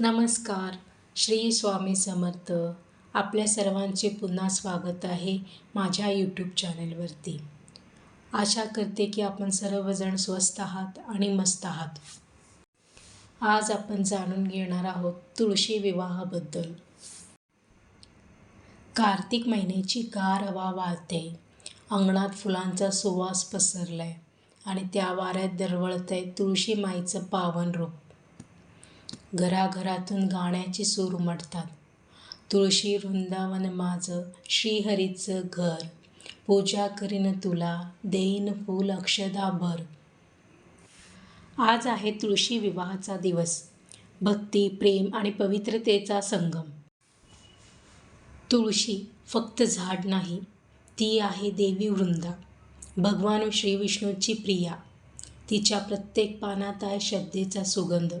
नमस्कार. श्री स्वामी समर्थ. आपल्या सर्वांचे पुन्हा स्वागत आहे माझ्या यूट्यूब चॅनलवरती आशा करते की आपण सर्वजण स्वस्त आहात आणि मस्त आहात. आज आपण जाणून घेणार आहोत तुळशी विवाहाबद्दल. कार्तिक महिन्याची गार हवा वाळते. अंगणात फुलांचा सुवास पसरलाय आणि त्या वाऱ्यात दरवळतंय तुळशी माईचं पावन रूप. घराघरातून गाण्याचे सूर उमटतात. तुळशी वृंदावन माझं श्रीहरीचं घर. पूजा करीन तुला देईन फूल अक्षदाभर आज आहे तुळशी विवाहाचा दिवस. भक्ती प्रेम आणि पवित्रतेचा संगम. तुळशी फक्त झाड नाही ती आहे देवी वृंदा. भगवान श्री विष्णूची प्रिया. तिच्या प्रत्येक पानात आहे श्रद्धेचा सुगंध.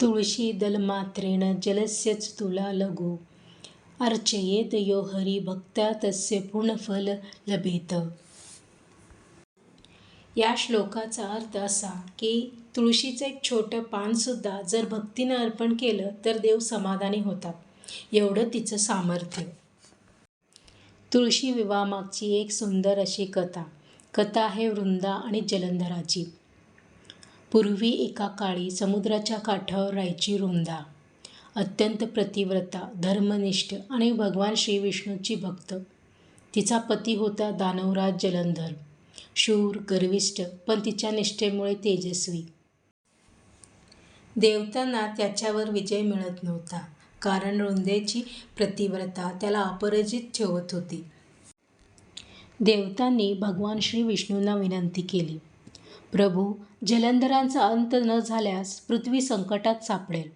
तुळशी दलमात्रेण जलस्यच तुला लघु। अर्चयेत यो हरी भक्त्या तस्य पूर्णफल लभेत। या श्लोकाचा अर्थ असा की तुळशीचं एक छोटं पानसुद्धा जर भक्तीनं अर्पण केलं तर देव समाधानी होतात. एवढं तिचं सामर्थ्य. तुळशी विवाहामागची एक सुंदर अशी कथा. कथा आहे वृंदा आणि जलंधराची. पूर्वी एका काळी समुद्राच्या काठावर राहायची वृंदा अत्यंत प्रतिव्रता धर्मनिष्ठ आणि भगवान श्री विष्णूची भक्त. तिचा पती होता दानवराज जलंधर. शूर गर्विष्ठ पण तिच्या निष्ठेमुळे तेजस्वी. देवतांना त्याच्यावर विजय मिळत नव्हता. कारण रुंदेची प्रतिव्रता त्याला अपराजित ठेवत होती. देवतांनी भगवान श्री विष्णूंना विनंती केली. प्रभू जलंधरांचा अंत न झाल्यास पृथ्वी संकटात सापडेल.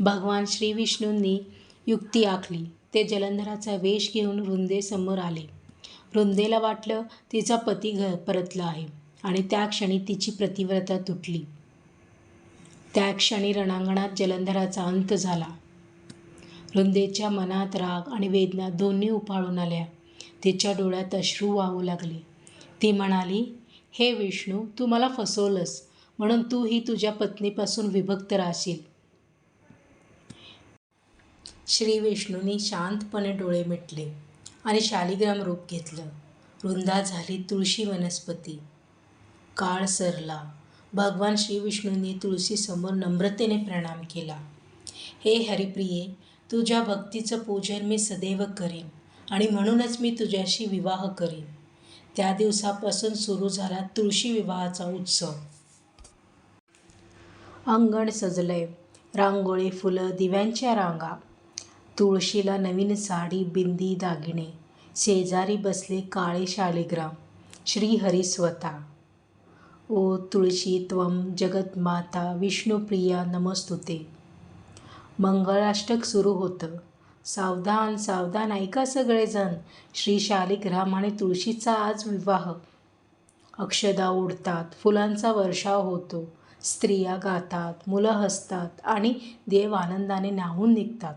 भगवान श्री विष्णूंनी युक्ती आखली. ते जलंधराचा वेश घेऊन वृंदेसमोर आले. वृंदेला वाटलं तिचा पती घ परतला आहे आणि त्या क्षणी तिची प्रतिव्रता तुटली. त्या क्षणी रणांगणात जलंधराचा अंत झाला. वृंदेच्या मनात राग आणि वेदना दोन्ही उफाळून आल्या. तिच्या डोळ्यात अश्रू वाहू लागले. ती म्हणाली हे विष्णू तू मला फसवलंस म्हणून तू ही तुझ्या पत्नीपासून विभक्त राहशील. श्री विष्णूंनी शांतपणे डोळे मिटले आणि शालिग्राम रूप घेतलं. वृंदा झाली तुळशी वनस्पती. काळ सरला. भगवान श्री विष्णूंनी तुळशीसमोर नम्रतेने प्रणाम केला. हे हरिप्रिये तुझ्या भक्तीचं पूजन मी सदैव करीन आणि म्हणूनच मी तुझ्याशी विवाह करेन. त्या दिवसापासून सुरू झाला तुळशी विवाहाचा उत्सव. अंगण सजलंय. रांगोळी फुलं दिव्यांच्या रांगा. तुळशीला नवीन साडी बिंदी दागिने. शेजारी बसले काळे शालिग्राम. श्रीहरी स्वतः. ओ तुळशी त्वम जगतमाता विष्णुप्रिया नमस्तुते. मंगळाष्टक सुरू होतं. सावधान सावधान ऐका सगळेजण. श्री शालिग्राम आणि तुळशीचा आज विवाह. अक्षदा उडतात फुलांचा वर्षाव होतो. स्त्रिया गातात मुलं हसतात आणि देव आनंदाने न्हावून निघतात.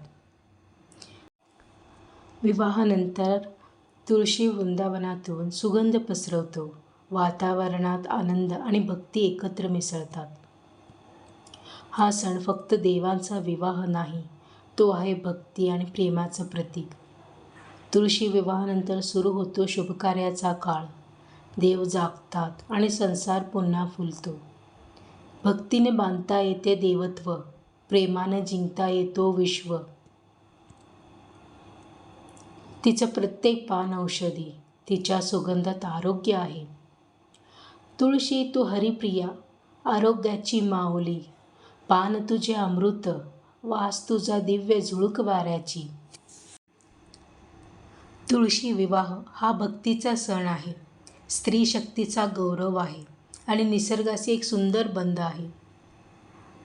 विवाहानंतर तुळशी वृंदावनातून सुगंध पसरवतो. वातावरणात आनंद आणि भक्ती एकत्र मिसळतात. हा सण फक्त देवांचा विवाह नाही तो आहे भक्ती आणि प्रेमाचं प्रतीक. तुळशी विवाहानंतर सुरू होतो शुभकार्याचा काळ. देव जागतात आणि संसार पुन्हा फुलतो. भक्तीने बांधता येते देवत्व प्रेमाने जिंकता येतो विश्व. तिचं प्रत्येक पान औषधी तिच्या सुगंधात आरोग्य आहे. तुळशी तू हरिप्रिया आरोग्याची माऊली पान तुझे अमृत वास तुझा दिव्य झुळूक वाऱ्याची तुळशी विवाह हा भक्तीचा सण आहे. स्त्री शक्तीचा गौरव आहे आणि निसर्गाशी एक सुंदर बंध आहे.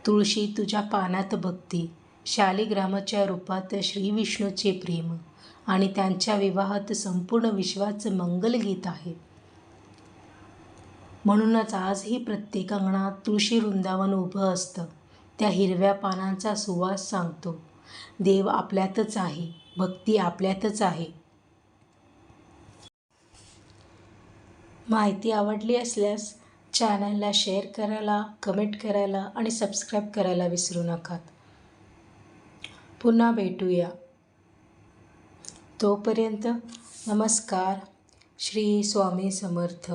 तुळशी तुझ्या पानात भक्ती शालिग्रामाच्या रूपात श्री विष्णूचे प्रेम आणि त्यांच्या विवाहात संपूर्ण विश्वाचं मंगलगीत आहे. म्हणूनच आजही प्रत्येक अंगणात तुळशी वृंदावन उभं असतं. त्या हिरव्या पानांचा सुवास सांगतो. देव आपल्यातच आहे भक्ती आपल्यातच आहे. माहिती आवडली असल्यास चॅनलला शेअर करायला कमेंट करायला आणि सबस्क्राईब करायला विसरू नका पुन्हा भेटूया. तोपर्यंत नमस्कार. श्री स्वामी समर्थ.